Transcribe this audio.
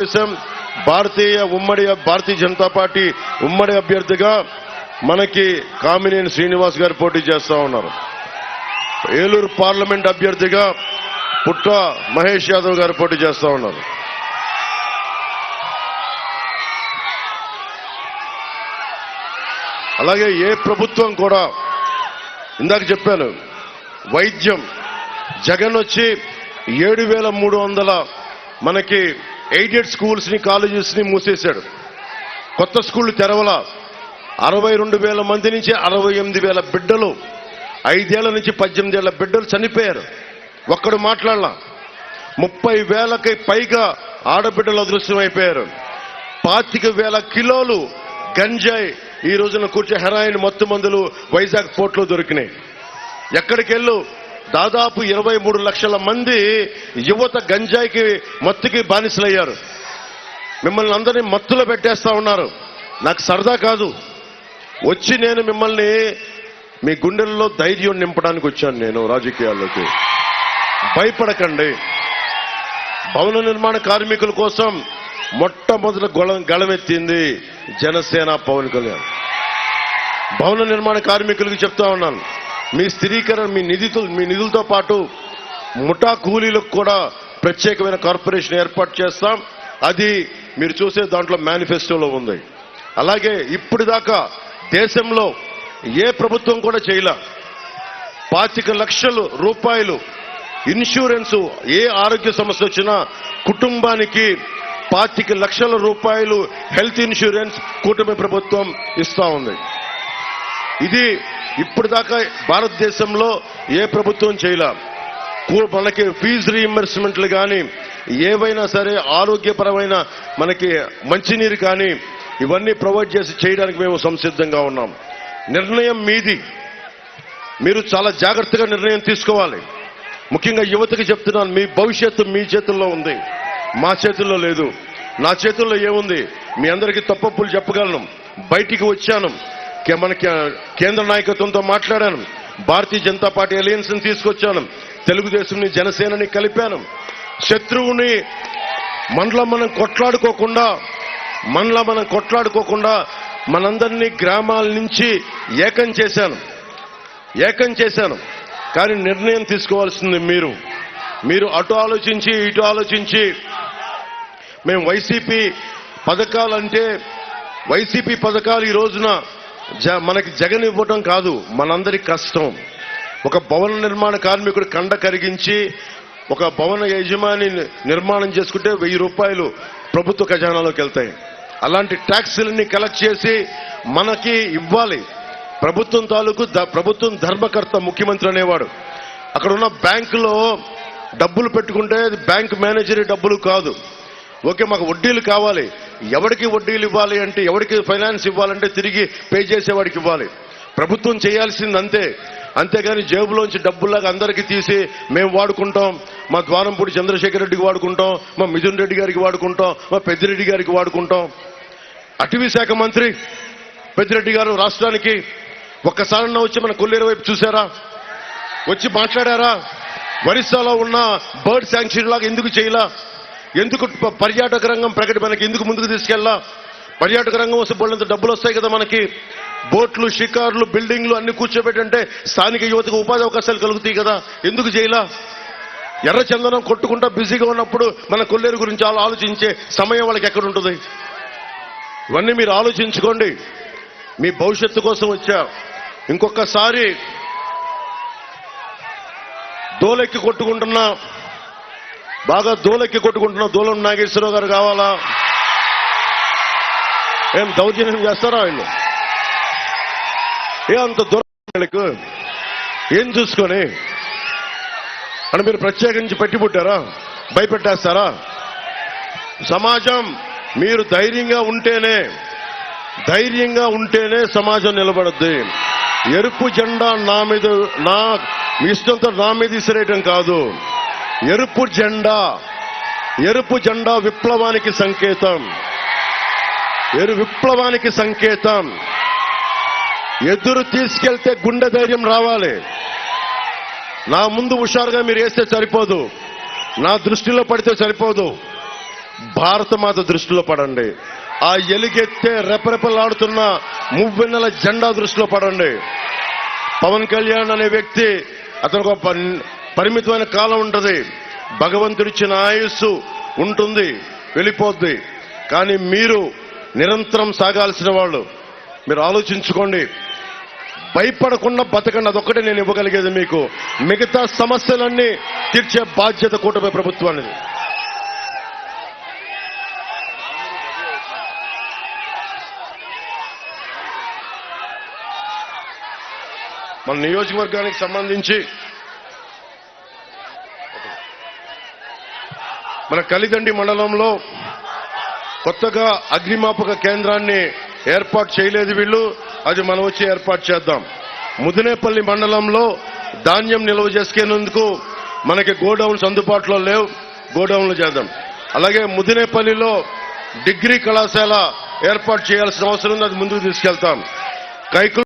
తెలుగుదేశం భారతీయ ఉమ్మడి భారతీయ జనతా పార్టీ ఉమ్మడి అభ్యర్థిగా మనకి కామినేని శ్రీనివాస్ గారు పోటీ చేస్తా ఉన్నారు. ఏలూరు పార్లమెంట్ అభ్యర్థిగా పుట్ట మహేష్ యాదవ్ గారు పోటీ చేస్తా ఉన్నారు. అలాగే ఏ ప్రభుత్వం కూడా ఇందాక చెప్పాను వైద్యం. జగన్ వచ్చి ఏడు వేల మూడు వందల మనకి ఎయిడెడ్ స్కూల్స్ని కాలేజెస్ని మూసేశాడు. కొత్త స్కూళ్ళు తెరవల. అరవై రెండు వేల మంది నుంచి అరవై ఎనిమిది వేల బిడ్డలు. ఐదేళ్ళ నుంచి పద్దెనిమిదేళ్ళ బిడ్డలు చనిపోయారు. ఒక్కడు మాట్లాడలా. ముప్పై వేలకి పైగా ఆడబిడ్డలు అదృశ్యమైపోయారు. పాతిక వేల కిలోలు గంజాయి ఈ రోజున కూర్చో హెరాయిన్ మత్తు మందులు వైజాగ్ పోర్ట్లో దొరికినాయి. ఎక్కడికి వెళ్ళు దాదాపు ఇరవై మూడు లక్షల మంది యువత గంజాయికి మత్తుకి బానిసలయ్యారు. మిమ్మల్ని అందరినీ మత్తులో పెట్టేస్తా ఉన్నారు. నాకు సరదా కాదు. వచ్చి నేను మిమ్మల్ని మీ గుండెల్లో ధైర్యం నింపడానికి వచ్చాను నేను రాజకీయాల్లోకి. భయపడకండి. భవన నిర్మాణ కార్మికుల కోసం మొట్టమొదటి గొళం గళమెత్తింది జనసేన పవన్ కళ్యాణ్. భవన నిర్మాణ కార్మికులకు చెప్తా ఉన్నాను. మీ స్థిరీకరణ మీ నిధితో మీ నిధులతో పాటు ముఠా కూలీలకు కూడా ప్రత్యేకమైన కార్పొరేషన్ ఏర్పాటు చేస్తాం. అది మీరు చూసే దాంట్లో మేనిఫెస్టోలో ఉంది. అలాగే ఇప్పటిదాకా దేశంలో ఏ ప్రభుత్వం కూడా చేయలే. పాతిక లక్షలు రూపాయలు ఇన్సూరెన్స్ ఏ ఆరోగ్య సమస్య వచ్చినా కుటుంబానికి పాతిక లక్షల రూపాయలు హెల్త్ ఇన్సూరెన్స్ కూటమి ప్రభుత్వం ఇస్తా ఉంది. ఇది ఇప్పటిదాకా భారతదేశంలో ఏ ప్రభుత్వం చేయలే. మనకి ఫీజు రీఎంబర్స్మెంట్లు కానీ ఏవైనా సరే ఆరోగ్యపరమైన మనకి మంచినీరు కానీ ఇవన్నీ ప్రొవైడ్ చేసి చేయడానికి మేము సంసిద్ధంగా ఉన్నాం. నిర్ణయం మీది. మీరు చాలా జాగ్రత్తగా నిర్ణయం తీసుకోవాలి. ముఖ్యంగా యువతకి చెప్తున్నాను మీ భవిష్యత్తు మీ చేతుల్లో ఉంది. మా చేతుల్లో లేదు. నా చేతుల్లో ఏముంది? మీ అందరికీ తప్పప్పులు చెప్పగలను. బయటికి వచ్చాను. మన కేంద్ర నాయకత్వంతో మాట్లాడాను. భారతీయ జనతా పార్టీ అలయన్స్ని తీసుకొచ్చాను. తెలుగుదేశంని జనసేనని కలిపాను. శత్రువుని మనలో మనం కొట్లాడుకోకుండా మనలో మనం కొట్లాడుకోకుండా మనందరినీ గ్రామాల నుంచి ఏకం చేశాను. ఏకం చేశాను. కానీ నిర్ణయం తీసుకోవాల్సింది మీరు. మీరు అటు ఆలోచించి ఇటు ఆలోచించి. మేము వైసీపీ పథకాలంటే వైసీపీ పథకాలు ఈ రోజున జ మనకి జగన్ ఇవ్వటం కాదు మనందరి కష్టం. ఒక భవన నిర్మాణ కార్మికుడు కండ కరిగించి ఒక భవన యజమాని నిర్మాణం చేసుకుంటే వెయ్యి రూపాయలు ప్రభుత్వ ఖజానాలోకి వెళ్తాయి. అలాంటి ట్యాక్సులన్నీ కలెక్ట్ చేసి మనకి ఇవ్వాలి. ప్రభుత్వం తాలూకు ప్రభుత్వం ధర్మకర్త ముఖ్యమంత్రి అనేవాడు. అక్కడ ఉన్న బ్యాంకులో డబ్బులు పెట్టుకుంటే బ్యాంక్ మేనేజర్ డబ్బులు కాదు. ఓకే మాకు వడ్డీలు కావాలి. ఎవరికి వడ్డీలు ఇవ్వాలి అంటే ఎవరికి ఫైనాన్స్ ఇవ్వాలంటే తిరిగి పే చేసేవాడికి ఇవ్వాలి. ప్రభుత్వం చేయాల్సింది అంతే అంతేగాని జేబులోంచి డబ్బుల్లాగా అందరికీ తీసి మేము వాడుకుంటాం మా ద్వారంపూడి చంద్రశేఖర్ రెడ్డికి వాడుకుంటాం మా మిథున్ రెడ్డి గారికి వాడుకుంటాం మా పెద్దిరెడ్డి గారికి వాడుకుంటాం. అటవీ శాఖ మంత్రి పెద్దిరెడ్డి గారు రాష్ట్రానికి ఒక్కసారన్నా వచ్చి మన కొల్లేరు వైపు చూసారా వచ్చి మాట్లాడారా? ఒరిస్సాలో ఉన్న బర్డ్ శాంక్చురీ లాగా ఎందుకు చేయలా? ఎందుకు పర్యాటక రంగం ప్రకటి మనకి ఎందుకు ముందుకు తీసుకెళ్ళా? పర్యాటక రంగం వస్తే బోళ్ళంత డబ్బులు వస్తాయి కదా మనకి. బోట్లు షికార్లు బిల్డింగ్లు అన్ని కూర్చోబెట్టంటే స్థానిక యువతకు ఉపాధి అవకాశాలు కలుగుతాయి కదా. ఎందుకు చేయలా? ఎర్ర చందనం కొట్టుకుంటా బిజీగా ఉన్నప్పుడు మన కొల్లేరు గురించి అలా ఆలోచించే సమయం వాళ్ళకి ఎక్కడ ఉంటుంది? ఇవన్నీ మీరు ఆలోచించుకోండి. మీ భవిష్యత్తు కోసం వచ్చా. ఇంకొకసారి దోలెక్కి కొట్టుకుంటున్నా. బాగా దూలెక్కి కొట్టుకుంటున్న దూలం నాగేశ్వరరావు గారు కావాలా? ఏం దౌర్జన్యం చేస్తారా ఆయన ఏ అంత దూరం ఏం చూసుకొని? అని మీరు ప్రత్యేకించి పెట్టి పుట్టారా? భయపెట్టేస్తారా? సమాజం మీరు ధైర్యంగా ఉంటేనే ధైర్యంగా ఉంటేనే సమాజం నిలబడద్ది. ఎరుపు జెండా నా మీద నా మీ ఇష్టంతో నా మీద ఇసిరేయటం కాదు. ఎరుపు జెండా ఎరుపు జెండా విప్లవానికి సంకేతం. ఎరు విప్లవానికి సంకేతం. ఎదురు తీసుకెళ్తే గుండె ధైర్యం రావాలి. నా ముందు హుషారుగా మీరు వేస్తే సరిపోదు. నా దృష్టిలో పడితే సరిపోదు. భారతమాత దృష్టిలో పడండి. ఆ ఎలుగెత్తే రెపరెపలాడుతున్న మువ్వెన్నెల జెండా దృష్టిలో పడండి. పవన్ కళ్యాణ్ అనే వ్యక్తి అతను ఒక పరిమితమైన కాలం ఉంటది. భగవంతుడిచ్చిన ఆయుస్సు ఉంటుంది వెళ్ళిపోద్ది. కానీ మీరు నిరంతరం సాగాల్సిన వాళ్ళు మీరు ఆలోచించుకోండి. భయపడకుండా బతకండి అదొక్కటే నేను ఇవ్వగలిగేది మీకు. మిగతా సమస్యలన్నీ తీర్చే బాధ్యత కూటమి ప్రభుత్వానికి మన నియోజకవర్గానికి సంబంధించి మన కలిదండి మండలంలో కొత్తగా అగ్నిమాపక కేంద్రాన్ని ఏర్పాటు చేయలేదు వీళ్ళు. అది మనం వచ్చి ఏర్పాటు చేద్దాం. ముదినేపల్లి మండలంలో ధాన్యం నిల్వ చేసుకునేందుకు మనకి గోడౌన్స్ అందుబాటులో లేవు. గోడౌన్లు చేద్దాం. అలాగే ముదినేపల్లిలో డిగ్రీ కళాశాల ఏర్పాటు చేయాల్సిన అవసరం ఉంది. అది ముందుకు తీసుకెళ్తాం. కైకు